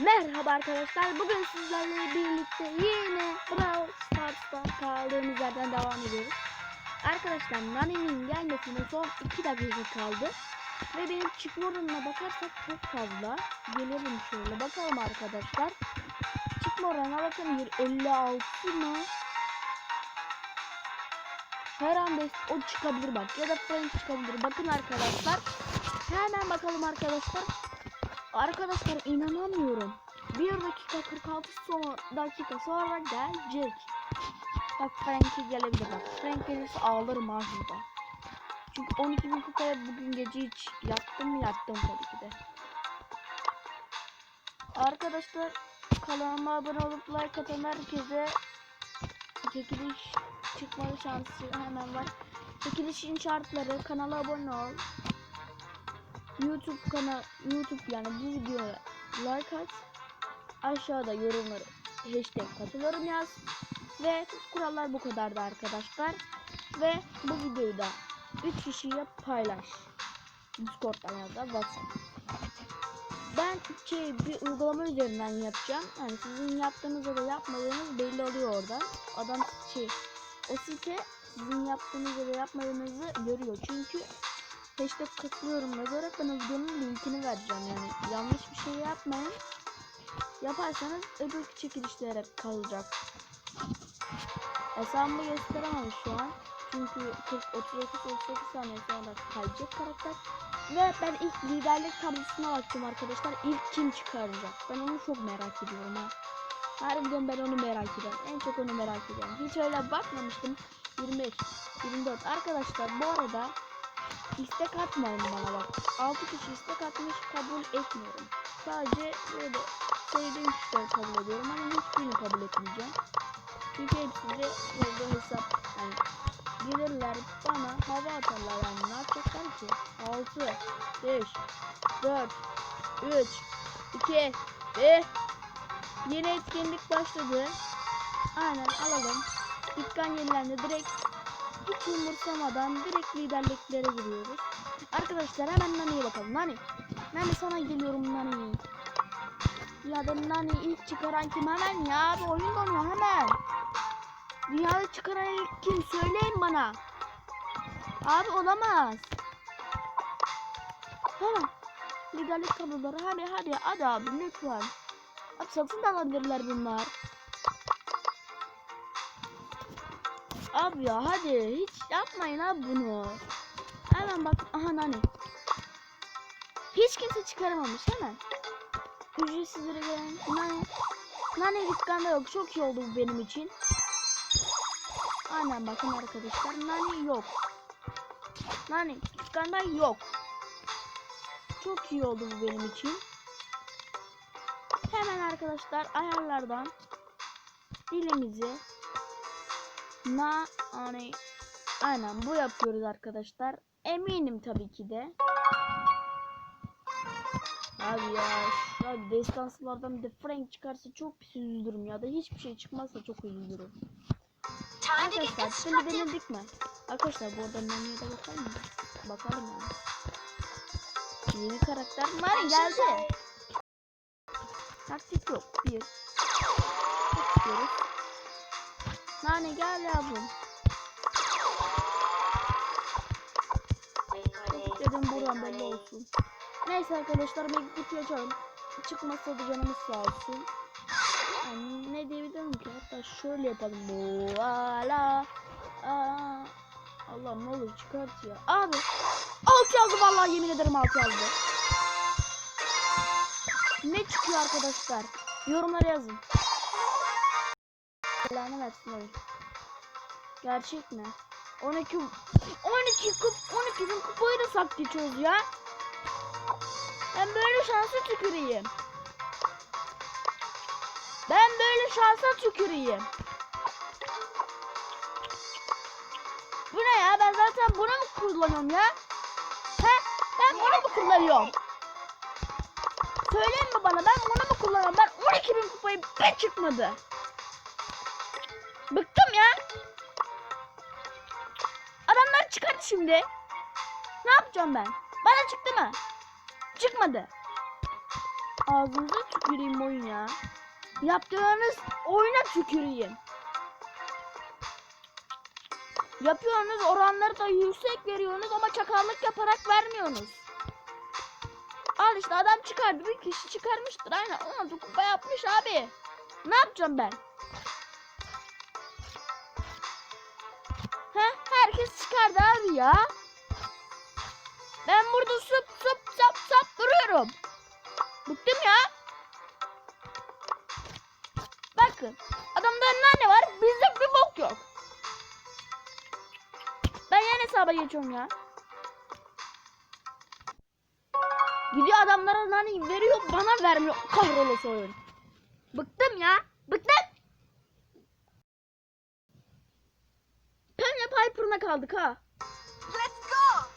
Merhaba arkadaşlar. Bugün sizlerle birlikte yine Brawl Stars'ta kaldığımız yerden devam ediyoruz. Arkadaşlar Nani'nin gelmesine son 2 dakika kaldı. Ve benim çıkma oranına bakarsak çok fazla. Gelelim şöyle bakalım arkadaşlar. Çıkma oranına bakın 56 mı? Her an o çıkabilir bak ya da Frank çıkabilir. Bakın arkadaşlar. Hemen bakalım arkadaşlar. Arkadaşlar inanamıyorum. 1 dakika 46 son dakika sonra gelecek. Bak Frank'e gelebilir bak. Frank gelirse ağlarım ha. Çünkü 12 bin kupaya bugün gece hiç yattım mı yattım tabii ki de. Arkadaşlar kanalıma abone olup like atan herkese çekiliş çıkma şansı hemen var. Çekilişin şartları kanala abone ol. YouTube kanal YouTube yani bu videoya like at. Aşağıda yorumları hashtag katılıyorum yaz. Ve kurallar bu kadardı arkadaşlar. Ve bu videoyu da 3 kişiyle paylaş. Discord'dan ya da WhatsApp. Ben şey bir uygulama üzerinden yapacağım. Yani sizin yaptığınız ya da yapmadığınız belli oluyor orada. Adam şey o site sizin yaptığınız ya da yapmadığınızı görüyor. Çünkü hashtag katılıyorum yazarak ben o videonun linkini vereceğim yani. Yanlış bir şey yapmayın. Yaparsanız öbür çekilişlere kalacak. Hesabımı gösteremem şu an. Çünkü 40, 39, 38 saniye sonra kayacak karakter. Ve ben ilk liderlik tablosuna baktım arkadaşlar. İlk kim çıkaracak? Ben onu çok merak ediyorum ha. Harbiden ben onu merak ediyorum. En çok onu merak ediyorum. Hiç öyle bakmamıştım. 25, 24. Arkadaşlar bu arada istek atmayın bana bak. 6 kişi istek atmış kabul etmiyorum. Sadece böyle sevdiğim kişileri kabul ediyorum ama hiçbirini kabul etmeyeceğim. Çünkü hepsi de fazla hesap yani gelirler bana hava atarlar yani ne yapacaklar ki? 6 5 4 3 2 ve yeni etkinlik başladı. Aynen alalım. Dükkan yenilendi. Direkt hiç umursamadan direkt liderliklere giriyoruz. Arkadaşlar hemen Nani'ye bakalım. Nani. Nani sana geliyorum Nani. Ya da Nani ilk çıkaran kim hemen ya abi oyun donuyor hemen. Dünyada çıkaran ilk kim söyleyin bana. Abi olamaz. Hemen. Liderlik kabloları hadi hadi hadi abi lütfen. Abi satın da alabilirler bunlar. Abi ya hadi hiç yapmayın abi bunu. Hemen bak aha nani. Hiç kimse çıkaramamış hemen. Ücretsiz lira gelen nani. Nani dükkanda yok çok iyi oldu bu benim için. Aynen bakın arkadaşlar nani yok. Nani dükkanda yok. Çok iyi oldu bu benim için. Hemen arkadaşlar ayarlardan dilimizi na hani aynen bu yapıyoruz arkadaşlar. Eminim tabii ki de. Abi ya şu abi destansılardan bir de Frank çıkarsa çok pis üzülürüm ya da hiçbir şey çıkmazsa çok üzülürüm. Arkadaşlar şimdi denedik mi? Arkadaşlar bu arada menüye de bakalım mı? Bakalım yani. Yeni karakter var geldi. Taktik yok. Bir. Nane gel yavrum. Dedim buradan belli olsun. Neyse arkadaşlar ben kutuyu açalım. Çıkmazsa da canımız sağ olsun. Yani ne diyebilirim ki? Hatta şöyle yapalım. Voila. Aa. Allah'ım ne olur çıkart ya. Abi. Alt yazdı vallahi yemin ederim alt yazdı. Ne çıkıyor arkadaşlar? Yorumlara yazın. Belanı versin oyun. Gerçek mi? 12 12 kup 12 bin kupayı da sak geçiyoruz ya. Ben böyle şansa tüküreyim. Ben böyle şansa tüküreyim. Bu ne ya? Ben zaten bunu mu kullanıyorum ya? He? Ben bunu mu kullanıyorum? Söyleyin mi bana? Ben bunu mu kullanıyorum? Ben 12 bin kupayı bir çıkmadı. Bıktım ya. Çıkardı şimdi. Ne yapacağım ben? Bana çıktı mı? Çıkmadı. Ağzınıza tüküreyim oyun ya. Yaptığınız oyuna tüküreyim. Yapıyorsunuz oranları da yüksek veriyorsunuz ama çakallık yaparak vermiyorsunuz. Al işte adam çıkardı bir kişi çıkarmıştır aynen ona da kupa yapmış abi. Ne yapacağım ben? Herkes çıkardı abi ya. Ben burada sıp sıp sap sap duruyorum. Bıktım ya. Bakın adamların ne var bizde bir bok yok. Ben yeni hesaba geçiyorum ya. Gidiyor adamlara nani veriyor bana vermiyor. Kahrolası oyun. Bıktım ya. Bıktım. Piper'ına kaldık ha. Let's go!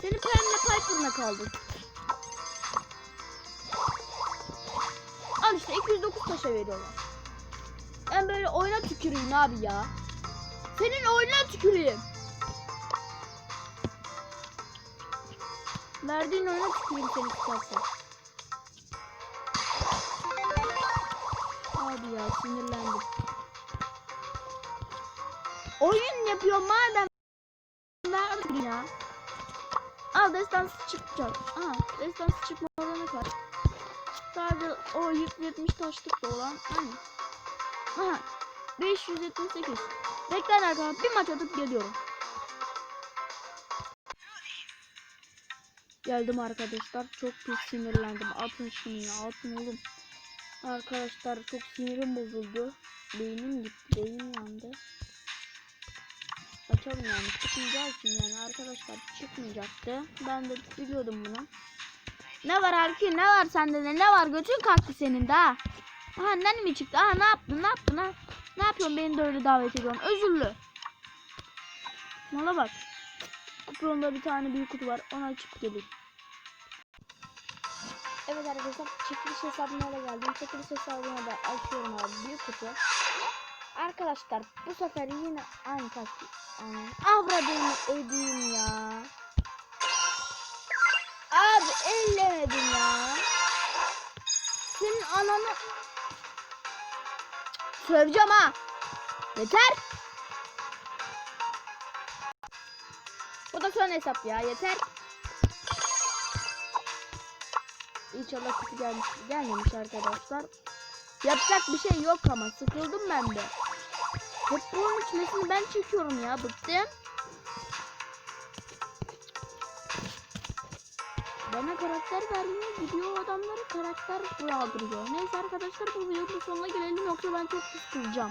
Seni Pem'le Piper'ına kaldık. Al işte 209 taşa veriyorlar. Ben böyle oyuna tüküreyim abi ya. Senin oyuna tüküreyim. Verdiğin oyuna tüküreyim seni tutarsa. Abi ya sinirlendim. Oyun yapıyor madem. Verdim ya. Al destansı çıkacak. Aa destansı çıkmadan ne kadar? Sadece o 170 taşlık da olan hani. Aha 578. Bekleyin arkadaşlar bir maç atıp geliyorum. Geldim arkadaşlar çok pis sinirlendim. Atın şunu ya atın oğlum. Arkadaşlar çok sinirim bozuldu. Beynim gitti beynim yandı. Açalım yani çıkmayacağı için yani arkadaşlar çıkmayacaktı. Ben de biliyordum bunu. Ne var Halki ne var sende de ne var götün kalktı senin de ha. Ne mi çıktı? Aha ne yaptın ne yaptın ha? Ne yapıyorsun beni de öyle davet ediyorsun? Özürlü. Mala bak. Kuponda bir tane büyük kutu var. Onu açıp geleyim. Evet arkadaşlar çekiliş hesabına da geldim. Çekiliş hesabına da açıyorum abi büyük kutu. Arkadaşlar bu sefer yine aynı taktik. Avradını edeyim ya. Abi ellemedim ya. Senin ananı Söveceğim ha. Yeter. Bu da son hesap ya yeter. İnşallah kutu gelmiş, gelmemiş arkadaşlar. Yapacak bir şey yok ama sıkıldım ben de. Hep bunun içmesini ben çekiyorum ya bıktım. Bana karakter vermiyor gidiyor adamları karakter bırakıyor. Neyse arkadaşlar bu videonun sonuna gelelim yoksa ben çok sıkılacağım.